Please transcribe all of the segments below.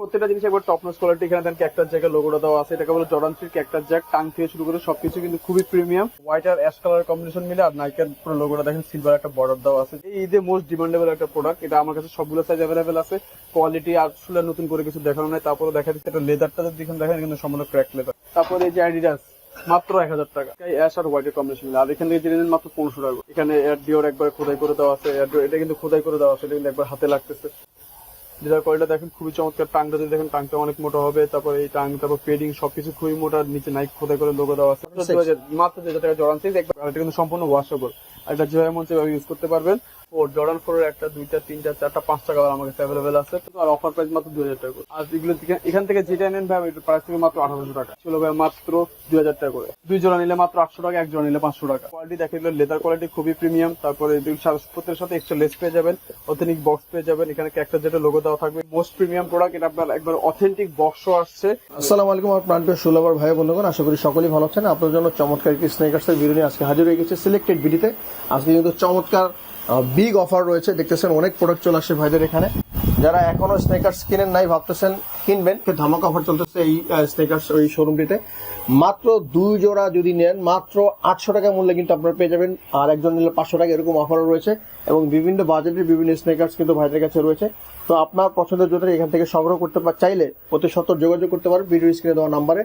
প্রত্যেকটা জিনিস একবার টপ কোয়ালিটি এখানে দেন ক্যাক্টাস জ্যাকের লোগোটা দেওয়া আছে। এটাকে বলে Jordan three cactus jack tongue থেকে শুরু করে সবকিছু কিন্তু খুবই প্রিমিয়াম হোয়াইট আর অ্যাশ কালার কম্বিনেশন মিলে আর নাইকের পুরো লোগোটা দেখেন সিলভার একটা বর্ডার দেওয়া আছে। এই ঈদে মোস্ট ডিমান্ডেবল একটা প্রোডাক্ট এটা আমার কাছে সবগুলো সাইজ অ্যাভেলেবেল আছে। কোয়ালিটি আসলে নতুন করে কিছু দেখানো নাই তারপরে দেখা যাচ্ছে এটা লেদারটা যদি দেখেন কিন্তু সম্পূর্ণ ক্র্যাক লেদার তারপরে এই যে অ্যাডিডাস মাত্র এক হাজার টাকা। অ্যাশ আর হোয়াইটের কম্বিনেশন মিলে। আর এখান থেকে জেনে মাত্র পনেরোশো টাকা। এখানে এয়ার ডিওর একবার খোদাই করে দেওয়া আছে। এটা কিন্তু খোদাই করে দেওয়া আছে, এটা কিন্তু একবার হাতে লাগতেছে। যেটার কয়েলটা দেখেন খুবই চমৎকার। টাংটা যদি দেখেন টাংটা অনেক মোটা হবে। তারপর এই টাং তারপর পেডিং সবকিছু খুবই মোটা। নিচে নাইক খোদাই করে লোগো দেওয়া আছে। মাত্র দুই হাজার টাকা সিক্স একবার এটা কিন্তু সম্পূর্ণ ওয়াশেবল এটা যেভাবে মন সেভাবে ইউজ করতে পারবেন। ও জর্ডান ফোর একটা, দুইটা, তিনটা, চারটা, পাঁচটা কালার আমার কাছে অ্যাভেলেবেল আছে। আর অফার প্রাইস মাত্র দুই হাজার টাকা করে। আর এগুলো এখান থেকে যেটা নেন ভাই, এটার প্রাইস থেকে মাত্র আঠারোশো টাকা। ছিল ভাই, মাত্র দুই হাজার টাকা করে। দুই জোড়া নিলে মাত্র আটশো টাকা, এক জোড়া নিলে পাঁচশো টাকা। কোয়ালিটি দেখে এগুলো লেদার কোয়ালিটি খুবই প্রিমিয়াম তারপরে প্রত্যেকের সাথে এক্সট্রা লেস পেয়ে যাবেন অথেন্টিক বক্স পেয়ে যাবেন। এখানে একটা যেটা লোগো দেওয়া থাকবে মোস্ট প্রিমিয়াম প্রোডাক্ট এটা আপনার একবার অথেন্টিক বক্সও আসছে। আসসালামু আলাইকুম, আমার প্রান্তীয় সুলভার ভাই বন্ধুগণ, আশা করি সকলেই ভালো আছেন। আপনার জন্য চমৎকার একটি স্নেকার্সের ভিডিও নিয়ে আজকে হাজির হয়ে গেছে সিলেক্টেড ভিডিওতে আজকে কিন্তু চমৎকার বিগ অফার রয়েছে। দেখতেছেন অনেক প্রোডাক্ট চলে আসছে ভাইদের এখানে। যারা এখনও স্নেকার্স কিনেন নাই, ভাবতেছেন কিনবেন ধামাকা অফার চলতেছে এই স্নেকার্স ওই শোরুমটিতে মাত্র দুই জোড়া যদি নেন, মাত্র আটশো টাকা মূল্যে কিন্তু আপনারা পেয়ে যাবেন। আর একজন নিলে পাঁচশো টাকা এরকম অফারও রয়েছে। এবং বিভিন্ন বাজেটের বিভিন্ন স্নেকার্স কিন্তু ভাইদের কাছে রয়েছে। তো আপনার পছন্দের জুতো এখান থেকে সংগ্রহ করতে পা- চাইলে অতি সত্তর যোগাযোগ করতে পারেন ভিডিও স্ক্রিনে দেওয়া নাম্বারে।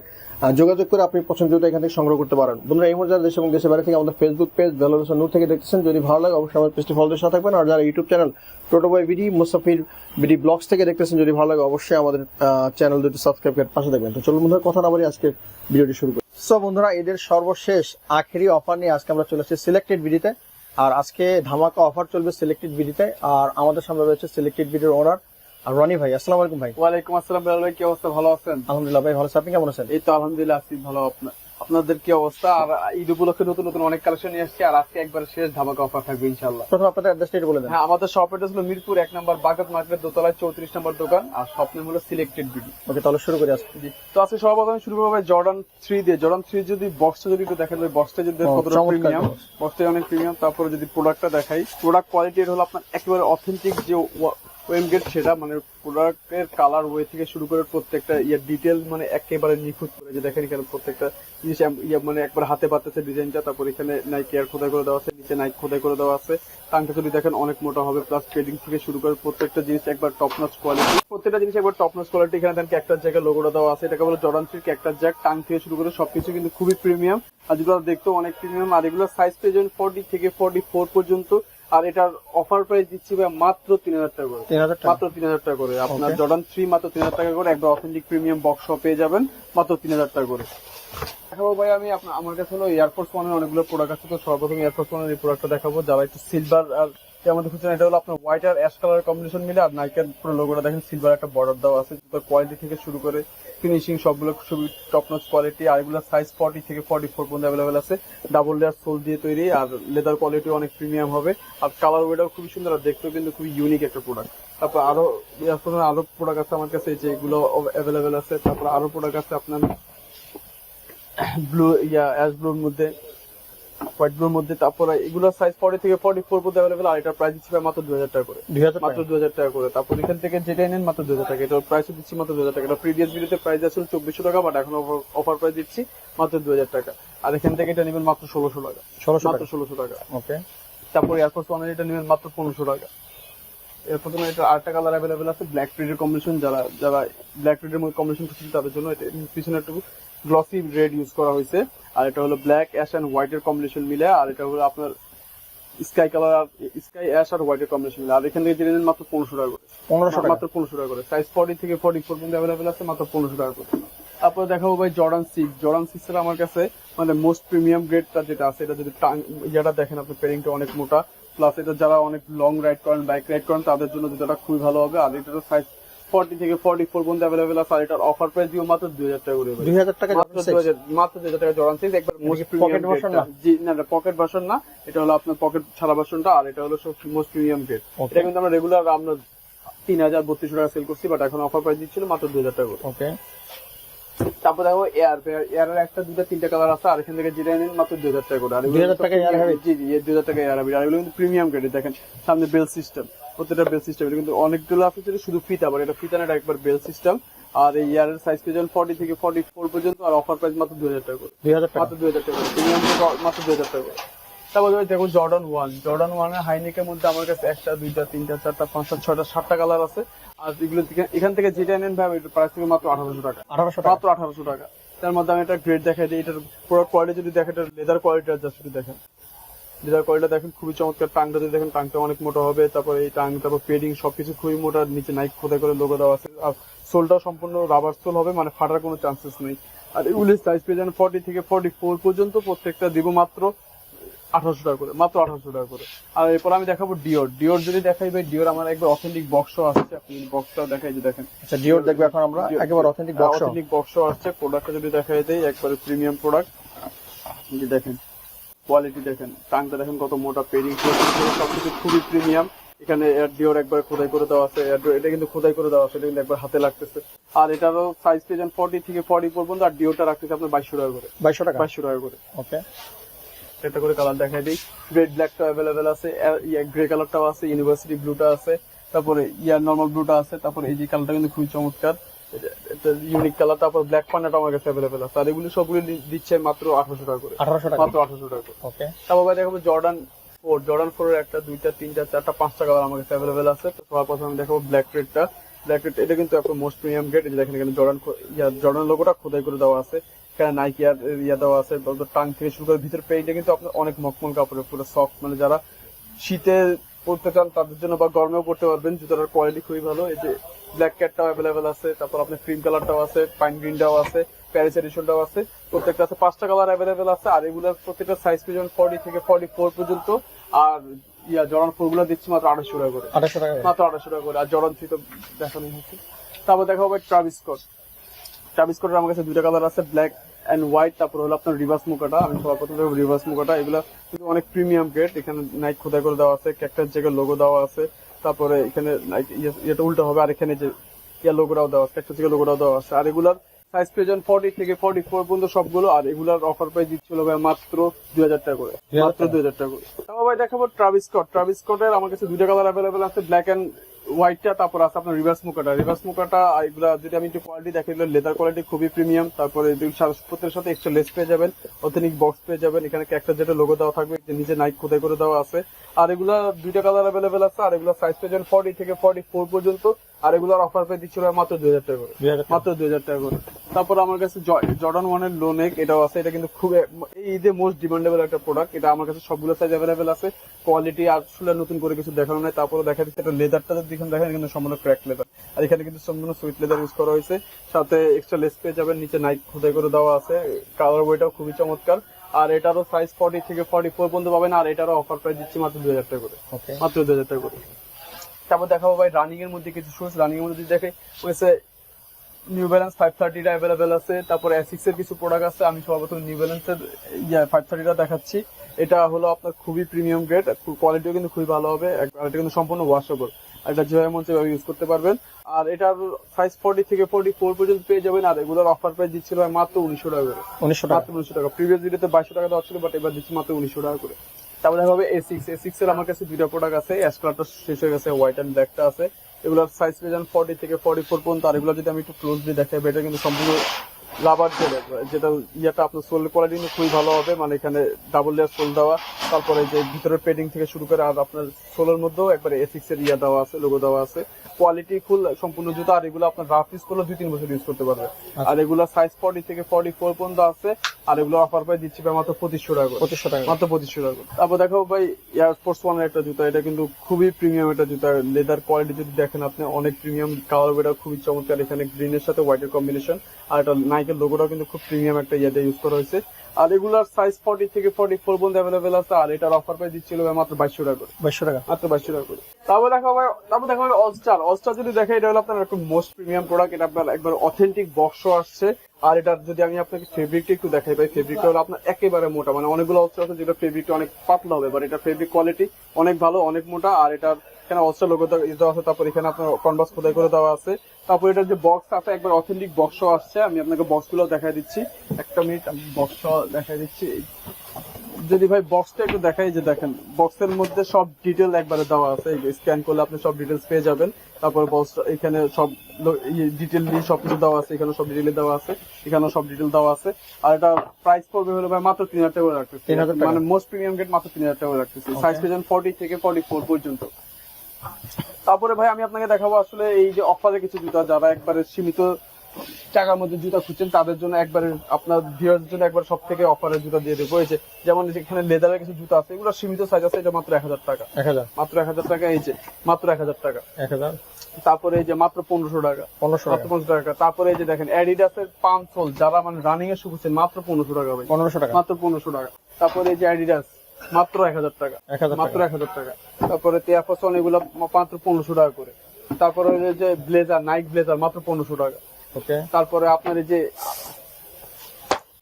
যোগাযোগ করে আপনি পছন্দের জুতো এখান থেকে সংগ্রহ করতে পারেন। বন্ধুরা, এই মুহূর্তে দেশ এবং দেশের বাইরে থেকে আমাদের ফেসবুক পেজ ভ্যালোরেশন নূর থেকে দেখতেছেন। যদি ভালো লাগে, অবশ্যই আমাদের পেজটি ফলোদের সাথে থাকবেন। আর যারা YouTube channel Toto boy BD Musafir BD blogs থেকে দেখতেছেন, যদি ভালো লাগে, অবশ্যই আমাদের চ্যানেল দুটি সাবস্ক্রাইব করে পাশে থাকবেন। তো চলুন বন্ধুরা, কথা না বলি আজকে ভিডিওটি শুরু করি। সো বন্ধুরা এদের সর্বশেষ, আখেরি অফার নিয়ে আজকে আমরা চলে আসছি সিলেক্টেড বিডিতে আর আজকে ধামাকা অফার চলবে সিলেক্টেড বিডিতে আর আমাদের সামনে রয়েছে সিলেক্টেড বিডির ওনার আর রনি ভাই আসসালামু আলাইকুম ভাই। ওয়ালাইকুম আসসালাম ভাই কি অবস্থা? ভালো আছেন? আলহামদুলিল্লাহ ভাই ভালো। আছেন আপনি কেমন আছেন? এই তো আলহামদুলিল্লাহ আছি ভালো। আপনা- আপনাদের কি অবস্থা? আর ঈদ উপলক্ষে নতুন নতুন অনেক কালেকশন নিয়ে আসছি আর আজকে একবার শেষ ধামাকা অফার থাকবে ইনশাল্লাহ প্রথম আপনাদের অ্যাড্রেসটা একটু বলে দেন। হ্যাঁ আমাদের শপ অ্যাড্রেস হলো মিরপুর এক নম্বর বাগাত মার্কেট দোতলায় চৌত্রিশ নম্বর দোকান আর স্বপ্নে হলো সিলেক্টেড বিডি ওকে তাহলে শুরু করি আজকে। তো আজকে সর্বপ্রথম শুরু করব জর্ডান থ্রি দিয়ে। জর্ডান থ্রি যদি বক্সটা যদি একটু দেখেন বক্সটা যদি কতটা প্রিমিয়াম। বক্সটা অনেক প্রিমিয়াম তারপরে যদি প্রোডাক্টটা দেখাই প্রোডাক্ট কোয়ালিটি হলো আপনার একেবারে অথেন্টিক যে ওয়েম গেট সেটা মানে প্রোডাক্টের কালার ওয়ে থেকে শুরু করে প্রত্যেকটা ইয়ে ডিটেল মানে একেবারে নিখুঁত করে যে দেখেন এখানে প্রত্যেকটা জিনিস ইয়ে মানে একবার হাতে পাতেছে ডিজাইনটা তারপর এখানে নাইক এয়ার খোদাই করে দেওয়া আছে, নিচে নাইক খোদাই করে দেওয়া আছে। টাংটা যদি দেখেন অনেক মোটা হবে প্লাস পেডিং থেকে শুরু করে প্রত্যেকটা জিনিস একবার টপ নচ কোয়ালিটি প্রত্যেকটা জিনিস একবার টপ নচ কোয়ালিটি এখানে দেন ক্যাক্টাস জ্যাকের লোগোটা দেওয়া আছে, এটাকে বলে Jordan three cactus jack tongue থেকে শুরু করে সবকিছু কিন্তু খুবই প্রিমিয়াম আর যেগুলো দেখতেও অনেক প্রিমিয়াম আর এগুলো সাইজ পেয়ে যাবেন ফোর্টি থেকে ফোর্টি ফোর পর্যন্ত। আর এটার অফার প্রাইস দিচ্ছি ভাই মাত্র তিন হাজার টাকা করে। মাত্র তিন হাজার টাকা করে। আপনার জর্ডান থ্রি মাত্র তিন হাজার টাকা করে। একবার অথেন্টিক প্রিমিয়াম বক্স পেয়ে যাবেন। মাত্র তিন হাজার টাকা করে। দেখাবো ভাই আমি আমার কাছে হলো এয়ারফোর্স ওয়ানের অনেকগুলো প্রোডাক্ট আছে। তো সর্বপ্রথম এয়ারফোর্স ওয়ানের এই প্রোডাক্টটা দেখাবো। যারা একটু সিলভার আর যে আমাদের খুঁজছেন, এটা হলো আপনার হোয়াইট আর অ্যাশ কালার কম্বিনেশন মিলে, আর নাইকের পুরো লোগোটা দেখেন সিলভার একটা বর্ডার দেওয়া আছে কোয়ালিটি থেকে শুরু করে ফিনিশিং সবগুলো খুবই টপ নচ কোয়ালিটি আর এগুলো সাইজ ফর্টি থেকে ফর্টি ফোর পর্যন্ত অ্যাভেলেবেল আছে। ডাবল লেয়ার সোল দিয়ে তৈরি, আর লেদার কোয়ালিটি অনেক প্রিমিয়াম হবে। আর কালার ওয়েটাও খুবই সুন্দর, আর দেখতেও কিন্তু খুবই ইউনিক একটা প্রোডাক্ট তারপর আরও এয়ারফোনের আরও প্রোডাক্ট আছে আমার কাছে যেগুলো অ্যাভেলেবেল আছে। তারপর আরও প্রোডাক্ট আছে আপনার ব্লু ইয়া অ্যাশ ব্লুর মধ্যে। মধ্যে তারপরে এগুলো সাইজ ফর্টি থেকে ফর্টি ফোর পর্যন্ত অ্যাভেলেবেল আর এটার প্রাইস দিচ্ছি মাত্র দুই হাজার টাকা করে। মাত্র দু হাজার টাকা করে। তারপর এখান থেকে যেটাই নেন মাত্র দু হাজার টাকা। এটার প্রাইস দিচ্ছি মাত্র দু হাজার টাকা। এটা প্রিভিয়াস ভিডিওতে প্রাইস চব্বিশশো টাকা বাট এখন অফার প্রাইস দিচ্ছি মাত্র দু হাজার টাকা। আর এখান থেকে এটা নেবেন মাত্র ষোলোশো টাকা। ষোলোশো মাত্র ষোলোশো টাকা। ওকে তারপর এয়ারফোর্স ওয়ানের এটা নেবেন মাত্র পনেরোশো টাকা। এরপর তোমার এটা আরেকটা কালার অ্যাভেলেবেল আছে ব্ল্যাক প্রিন্টের কম্বিনেশন যারা যারা ব্ল্যাক প্রিন্টের মধ্যে কম্বিনেশন করছেন তাদের জন্য এটা পিছনে একটু গ্লসি রেড ইউজ করা হয়েছে। আর এটা হলো ব্ল্যাক অ্যাশ অ্যান্ড হোয়াইটের কম্বিনেশন মিলে। আর এটা হলো আপনার স্কাই কালার আর স্কাই অ্যাশ আর হোয়াইটের কম্বিনেশন মিলে। আর এখান থেকে জেনে নেন মাত্র পনেরোশো টাকা করে। পনেরোশো টাকা। মাত্র পনেরোশো টাকা করে। সাইজ ফর্টি থেকে ফর্টি ফোর পর্যন্ত অ্যাভেলেবেল আছে মাত্র পনেরোশো টাকা করে। তারপরে দেখাবো ভাই জর্ডান সিক্স জর্ডান সিক্স এর আমার কাছে মানে মোস্ট প্রিমিয়াম গ্রেডটা যেটা আছে এটা যদি টাং যেটা দেখেন আপনি পেরিংটা অনেক মোটা। প্লাস এটা যারা অনেক লং রাইড করেন বাইক রাইড করেন তাদের জন্য জুতোটা খুবই ভালো হবে। আর এটার সাইজ ফর্টি থেকে ফর্টি ফোর পর্যন্ত অ্যাভেলেবেল আছে আর এটার অফার প্রাইস দিও মাত্র দুই হাজার টাকা করে ভাই। দুই হাজার টাকা মাত্র দুই হাজার মাত্র দুই হাজার টাকা একবার মোস্ট প্রিমিয়াম version না? জি না পকেট ভার্সন না। এটা হলো আপনার পকেট ছাড়া ভার্সনটা আর এটা হলো সব মোস্ট প্রিমিয়াম গ্রেড এটা কিন্তু আমরা রেগুলার আমরা তিন হাজার বত্রিশশো টাকা সেল করছি বাট এখন অফার প্রাইস দিচ্ছিল মাত্র দুই হাজার টাকা করে। ওকে তারপর দেখো এয়ার এয়ার এর একটা দুটা তিনটা কালার আছে আর এখান থেকে যেটা নেন মাত্র দুই হাজার টাকা করে। আর এগুলো 2000 টাকা Habit? জি জি দুই হাজার টাকা এয়ার হাবিট আর এগুলো কিন্তু প্রিমিয়াম গ্রেড দেখেন সামনে বেল সিস্টেম প্রত্যেকটা বেল সিস্টেম এটা কিন্তু অনেকগুলো আছে যেটা শুধু ফিতা আবার এটা ফিতা না এটা একবার বেল সিস্টেম আর এই ইয়ারের সাইজ পেয়ে যাবেন ফর্টি থেকে ফর্টি ফোর পর্যন্ত আর অফার প্রাইস মাত্র দুই হাজার টাকা করে। দুই হাজার টাকা। মাত্র দুই হাজার টাকা প্রিমিয়াম মাত্র দুই হাজার টাকা তারপর দেখো জর্ডন ওয়ান জর্ডন ওয়ানের হাইনেকের মধ্যে আমার কাছে একটা দুইটা তিনটা চারটা পাঁচটা ছয়টা সাতটা কালার আছে। আর এগুলো থেকে- এখান থেকে যেটা নেন ভাই এটার প্রাইস থেকে মাত্র আঠারোশো টাকা। আঠারোশো মাত্র আঠারোশো টাকা। তার মধ্যে আমি একটা গ্রেড দেখাই দিই। এটার পুরো কোয়ালিটি যদি দেখেন এটা লেদার কোয়ালিটি জাস্ট যদি দেখেন। লেদার কোয়ালিটি দেখেন খুবই চমৎকার। টাংটা যদি দেখেন টাংটা অনেক মোটা হবে। তারপর এই টাং তারপর পেডিং সবকিছু খুবই মোটা। নিচে নাইক খোদাই করে লোগো দেওয়া আছে। আর সোলটাও সম্পূর্ণ রাবার সোল হবে মানে ফাটার কোনো চান্সেস নেই। আর এগুলির সাইজ পেয়ে যান ফর্টি থেকে ফর্টি ফোর পর্যন্ত। প্রত্যেকটা দিব মাত্র আঠারোশো টাকা করে মাত্র আঠারোশো টাকা করে। আর এরপর আমি দেখাবো ডিওর ডিওর যদি দেখাই ভাই ডিওর আমার একবার অথেন্টিক বক্সও আসছে। আপনি বক্সটাও দেখাই যে দেখেন। আচ্ছা ডিওর দেখব এখন আমরা। একেবারে অথেন্টিক বক্স অথেন্টিক বক্সও আসছে। প্রোডাক্টটা যদি দেখাই দেই একবারে প্রিমিয়াম প্রোডাক্ট যে দেখেন। কোয়ালিটি দেখেন টাংটা দেখেন কত মোটা পেরিং সবকিছু খুবই প্রিমিয়াম এখানে এয়ার ডিওর একবার খোদাই করে দেওয়া আছে door- এটা কিন্তু খোদাই করে দেওয়া আছে এটা কিন্তু একবার হাতে লাগতেছে। আর এটারও সাইজ পেয়েছেন ফর্টি থেকে ফর্টি পর্যন্ত আর ডিওটা রাখতেছে আপনার বাইশশো টাকা করে। বাইশশো টাকা? বাইশশো টাকা করে। ওকে একটা করে কালার দেখাই দিই। রেড ব্ল্যাকটা অ্যাভেলেবেল আছে গ্রে কালারটাও আছে ইউনিভার্সিটি ব্লুটা আছে তারপরে ইয়ার নর্মাল ব্লুটা আছে তারপরে এই যে কালারটা কিন্তু খুবই চমৎকার। ইউনিক কালার তারপর ব্ল্যাক পান্ডাটা আমার কাছে অ্যাভেলেবেল আছে। আর এগুলো সবগুলো দিচ্ছে মাত্র আঠারোশো টাকা করে। আঠারোশো টাকা? মাত্র আঠারোশো টাকা করে। ওকে তারপর ভাই দেখাবো জর্ডান ফোর জর্ডান ফোর এর একটা দুইটা তিনটা চারটা পাঁচটা কালার আমার কাছে অ্যাভেলেবেল আছে। তো সবার প্রথমে আমি দেখাবো ব্ল্যাক রেডটা ব্ল্যাক রেড এটা কিন্তু আপনার মোস্ট প্রিমিয়াম গ্রেড এই দেখেন এখানে জর্ডান জর্ডান লোগোটা খোদাই করে দেওয়া আছে। এখানে নাইকি আর ইয়া দেওয়া আছে। টাং থেকে শুরু করে ভিতর পেইন্টে কিন্তু আপনার অনেক মকমল কাপড়ের পুরো সফট মানে যারা শীতে পড়তে চান তাদের জন্য বা গরমেও পড়তে পারবেন। জুতোটার কোয়ালিটি খুবই ভালো। এই যে ব্ল্যাক ক্যাটটাও অ্যাভেলেবেল আছে তারপর আপনার ক্রিম কালারটাও আছে পাইন গ্রিনটাও আছে প্যারিস এডিশনটাও আছে প্রত্যেকটা আছে পাঁচটা কালার অ্যাভেলেবেল আছে আর এগুলোর প্রত্যেকটা সাইজ পেয়ে ফর্টি থেকে ফর্টি ফোর পর্যন্ত আর ইয়া জরন ফোরগুলো দিচ্ছি মাত্র আঠাশশো টাকা করে। আঠাশশো টাকা মাত্র আঠাশশো টাকা করে আর জরন থ্রি তো দেখানো হচ্ছে। তারপর দেখা হবে ট্রাভিস কোট ট্রাভিস কোটের আমার কাছে দুইটা কালার আছে ব্ল্যাক এন্ড হোয়াইট তারপর হলো আপনার রিভার্স মুকাটা আমি সবার প্রথমে রিভার্স মুকাটা এগুলো কিন্তু অনেক প্রিমিয়াম গ্রেড এখানে নাইট খোদাই করে দেওয়া আছে ক্যাক্টাস জায়গায় লোগো দেওয়া আছে তারপরে এখানে এটা ইয়েটা উল্টো হবে আর এখানে যে ইয়া লোগোটাও দেওয়া আছে একটা থেকে লোগোটাও দেওয়া আছে আর এগুলার সাইজ পেয়েছেন ফর্টি থেকে ফর্টি ফোর পর্যন্ত সবগুলো আর এগুলার অফার প্রাইস দিচ্ছিল ভাই মাত্র দুই হাজার টাকা করে মাত্র দুই হাজার টাকা করে। তারপর ভাই দেখাবো ট্রাভিস কট ট্রাভিস কটের আমার কাছে দুইটা কালার অ্যাভেলেবেল আছে ব্ল্যাক এন্ড হোয়াইটটা তারপর আছে আপনার রিভার্স মুকাটা। রিভার্স মুকাটা এগুলা যদি আমি একটু কোয়ালিটি দেখি এগুলো লেদার কোয়ালিটি খুবই প্রিমিয়াম তারপরে প্রত্যেকের সাথে এক্সট্রা লেস পেয়ে যাবেন অথেনিক বক্স পেয়ে যাবেন। এখানে একটা যেটা লোগো দেওয়া থাকবে নিচে নাইক খোদাই করে দেওয়া আছে। আর এগুলা দুইটা কালার অ্যাভেলেবেল আছে, আর এগুলো সাইজ পেয়ে যাবেন ফর্টি থেকে ফর্টি ফোর পর্যন্ত। আর এগুলোর অফার পেয়ে দিচ্ছিল মাত্র দুই হাজার টাকা করে। মাত্র দুই হাজার টাকা করে। তারপর আমার কাছে জর্ডান ওয়ানের লোনেক এটাও আছে এটা কিন্তু খুব এই ঈদে মোস্ট ডিমান্ডেবল একটা প্রোডাক্ট এটা আমার কাছে সবগুলো সাইজ অ্যাভেলেবেল আছে। কোয়ালিটি আসলে নতুন করে কিছু দেখানো নাই তারপরে দেখা যাচ্ছে এটা লেদারটা যদি দেখেন দেখেন কিন্তু সম্পূর্ণ ক্র্যাক লেদার আর এখানে কিন্তু সম্পূর্ণ সুইট লেদার ইউজ করা হয়েছে। সাথে এক্সট্রা লেস পেয়ে যাবেন নিচে নাইক খোদাই করে দেওয়া আছে। কালার বইটাও খুবই চমৎকার। আর এটারও সাইজ ফর্টি থেকে ফর্টি ফোর পর্যন্ত পাবেন আর এটারও অফার প্রাইস দিচ্ছি মাত্র দুই হাজার টাকা করে। মাত্র দুই হাজার টাকা করে। তারপর দেখাবো ভাই রানিং এর মধ্যে কিছু শুজ রানিং এর মধ্যে দেখে হয়েছে নিউ ব্যালেন্স ফাইভ থার্টিটা অ্যাভেলেবেল আছে তারপর এসিক্স এর কিছু প্রোডাক্ট আছে আমি সর্বপ্রথম নিউ ব্যালেন্সের ইয়া ফাইভ থার্টিটা দেখাচ্ছি। এটা হলো আপনার খুবই প্রিমিয়াম গ্রেড কোয়ালিটিও কিন্তু খুবই ভালো হবে এটা কিন্তু সম্পূর্ণ ওয়াশেবল আর এটা যেভাবে মন সেভাবে ইউজ করতে পারবেন। আর এটার সাইজ ফর্টি থেকে ফর্টি ফোর পর্যন্ত পেয়ে যাবেন আর এগুলোর অফার প্রাইস দিচ্ছিল মাত্র উনিশশো টাকা করে। উনিশশো টাকা। উনিশশো টাকা। প্রিভিয়াস ভিডিওতে বাইশশো টাকা দেওয়া ছিল বাট এবার দিচ্ছি মাত্র উনিশশো টাকা করে। তারপরে হবে এ সিক্স এ সিক্স এর আমার কাছে দুইটা প্রোডাক্ট আছে অ্যাশ কালারটা শেষ হয়ে গেছে হোয়াইট অ্যান্ড ব্ল্যাকটা আছে। এগুলোর সাইজ পেয়ে যান ফর্টি থেকে ফর্টি ফোর পর্যন্ত, আর এগুলো যদি আমি একটু ক্লোজলি দেখাই এটা কিন্তু সম্পূর্ণ রাবার জেল যেটা ইয়েটা আপনার সোল কোয়ালিটি খুবই ভালো হবে। মানে এখানে ডাবল লেয়ার সোল দেওয়া। তারপরে যে ভিতরের পেডিং থেকে শুরু করে আর আপনার সোলের মধ্যেও একবারে এ সিক্স এর ইয়া দেওয়া আছে লোগো দেওয়া আছে। কোয়ালিটি ফুল সম্পূর্ণ জুতো। আর এগুলো আপনার রাফ ইউজ করলে দুই তিন বছর ইউজ করতে পারবে। আর এগুলো সাইজ ফর্টি থেকে ফর্টি ফোর পর্যন্ত আছে। আর এগুলো অফার পাই দিচ্ছি ভাই মাত্র পঁচিশশো টাকা পঁচিশশো টাকা মাত্র পঁচিশশো টাকা তারপর দেখো ভাই এয়ার ফোর্স ওয়ান একটা জুতা। এটা কিন্তু খুবই প্রিমিয়াম একটা জুতা। লেদার কোয়ালিটি যদি দেখেন আপনি অনেক প্রিমিয়াম কালার বেটা খুবই চমৎকার। এখানে গ্রিনের সাথে হোয়াইটের কম্বিনেশন আর এটা নাইকের লোগোটাও কিন্তু খুব প্রিমিয়াম একটা ইয়েতে ইউজ করা হয়েছে। আর এগুলার সাইজ ফর্টি থেকে ফর্টি ফোর পর্যন্ত অ্যাভেলেবেল আছে আর এটার অফার প্রাইস দিচ্ছিল মাত্র বাইশশো টাকা করে। বাইশশো টাকা? মাত্র বাইশশো টাকা করে। তারপর দেখা হবে তারপর দেখা হবে অস্টার অস্টার যদি দেখে এটা হলো আপনার একটা মোস্ট প্রিমিয়াম প্রোডাক্ট এটা আপনার একবার অথেন্টিক বক্সও আসছে। আর এটা যদি আমি আপনাকে ফেব্রিকটা একটু দেখাই ভাই ফেব্রিকটা হলো আপনার একেবারে মোটা মানে অনেকগুলো অস্ত্র আছে যেটা ফেব্রিকটা অনেক পাতলা হবে বাট এটা ফেব্রিক কোয়ালিটি অনেক ভালো, অনেক মোটা, আর এটার এখানে অস্ত্র লোগো দেওয়া আছে, তারপর এখানে আপনার কনভার্স খোদাই করে দেওয়া আছে। তারপর এটার যে বক্স আছে একবার অথেন্টিক বক্সও আসছে, আমি আপনাকে বক্সগুলো দেখাই দিচ্ছি। একটা মিনিট আমি বক্স দেখাই দিচ্ছি। যদি ভাই বক্সটা একটু দেখাই যে দেখেন বক্সের মধ্যে সব ডিটেল একবারে দেওয়া আছে। স্ক্যান করলে আপনি সব ডিটেলস পেয়ে যাবেন। তারপর বক্স এখানে সব ডিটেল নিয়ে সব সবকিছু দেওয়া আছে। এখানে সব ডিটেল দেওয়া আছে। এখানেও সব ডিটেল দেওয়া আছে। আর এটা প্রাইস পড়বে হলো ভাই মাত্র তিন হাজার টাকা রাখতেছি। মানে মোস্ট প্রিমিয়াম গেট মাত্র তিন হাজার টাকা রাখতেছি। সাইজ পেয়েছেন ফর্টি থেকে ফর্টি ফোর পর্যন্ত। তারপরে ভাই আমি আপনাকে দেখাবো আসলে এই যে অফারে কিছু জুতা যারা একবারে সীমিত টাকার মধ্যে জুতা খুঁজছেন তাদের জন্য একবারে আপনার ভিউয়ার্স জন্য একবার সব থেকে অফারের জুতা দিয়ে দেবো। যে যেমন এখানে লেদারের কিছু জুতা আছে এগুলো সীমিত সাইজ আছে এটা মাত্র এক হাজার টাকা। এক হাজার? মাত্র এক হাজার টাকা এই যে মাত্র এক হাজার টাকা। এক হাজার? তারপরে এই যে মাত্র পনেরোশো টাকা। পনেরোশো পনেরোশো টাকা। তারপরে এই যে দেখেন অ্যাডিডাসের পাঁচশোল যারা মানে রানিং এ শুকুছেন মাত্র পনেরোশো টাকা ভাই। পনেরোশো টাকা। মাত্র পনেরোশো টাকা। তারপরে এই যে অ্যাডিডাস মাত্র এক হাজার টাকা। এক হাজার মাত্র এক হাজার টাকা। তারপরে তিয়াফসন এগুলো মাত্র পনেরোশো টাকা করে। তারপরে যে ব্লেজার নাইক ব্লেজার মাত্র পনেরোশো টাকা। ওকে তারপরে আপনার এই যে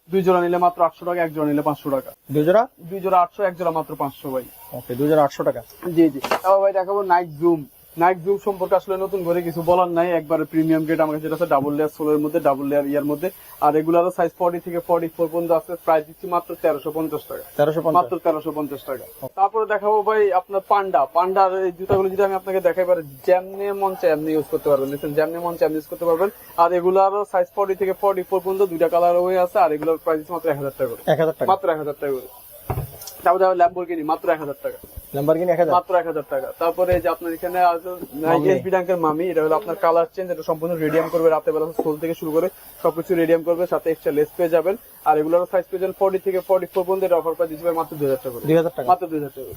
দুই জোড়া নিলে মাত্র আটশো টাকা এক জোড়া নিলে পাঁচশো টাকা। দুই জোড়া? দুই জোড়া আটশো এক জোড়া মাত্র পাঁচশো ভাই। ওকে দুই জোড়া আটশো টাকা। জি জি। তারপর ভাই দেখাবো নাইট জুম নাইক জুম সম্পর্কে আসলে নতুন করে কিছু বলার নাই। একবারে প্রিমিয়াম গ্রেড আমার কাছে যেটা আছে ডাবল লেয়ার সোলের মধ্যে ডাবল লেয়ার ইয়ার মধ্যে। আর এগুলারও সাইজ ফর্টি থেকে ফর্টি ফোর পর্যন্ত আছে। প্রাইস দিচ্ছি মাত্র তেরোশো পঞ্চাশ টাকা। তেরোশো মাত্র তেরোশো পঞ্চাশ টাকা। তারপরে দেখাবো ভাই আপনার পান্ডা পান্ডার এই জুতাগুলো যদি আমি আপনাকে দেখাই পারি যেমনি মন চাই এমনি ইউজ করতে পারবেন। দেখছেন যেমনি মন চাই এমনি ইউজ করতে পারবেন। আর এগুলারও সাইজ ফর্টি থেকে ফর্টি ফোর পর্যন্ত দুইটা কালার হয়ে আছে। আর এগুলোর প্রাইস মাত্র এক হাজার টাকা করে। এক হাজার টাকা। মাত্র এক হাজার টাকা করে। ল্যাম্বোর্গিনি মাত্র এক হাজার টাকা। নাম্বার এক হাজার? মাত্র এক হাজার টাকা। তারপরে যে আপনার এখানে এসবি ব্যাংকের মামি এটা হলো আপনার কালার চেঞ্জ এটা সম্পূর্ণ রেডিয়াম করবে রাতে বেলা সোল থেকে শুরু করে সবকিছু রেডিয়াম করবে সাথে এক্সট্রা লেস পেয়ে যাবেন। আর এগুলোর সাইজ পেয়ে যাবেন ফোর্টি থেকে ফোর্টি ফোর পর্যন্ত এটা অফার প্রাইস দিচ্ছে মাত্র দুই হাজার টাকা দুই হাজার টাকা। মাত্র দুই হাজার টাকা।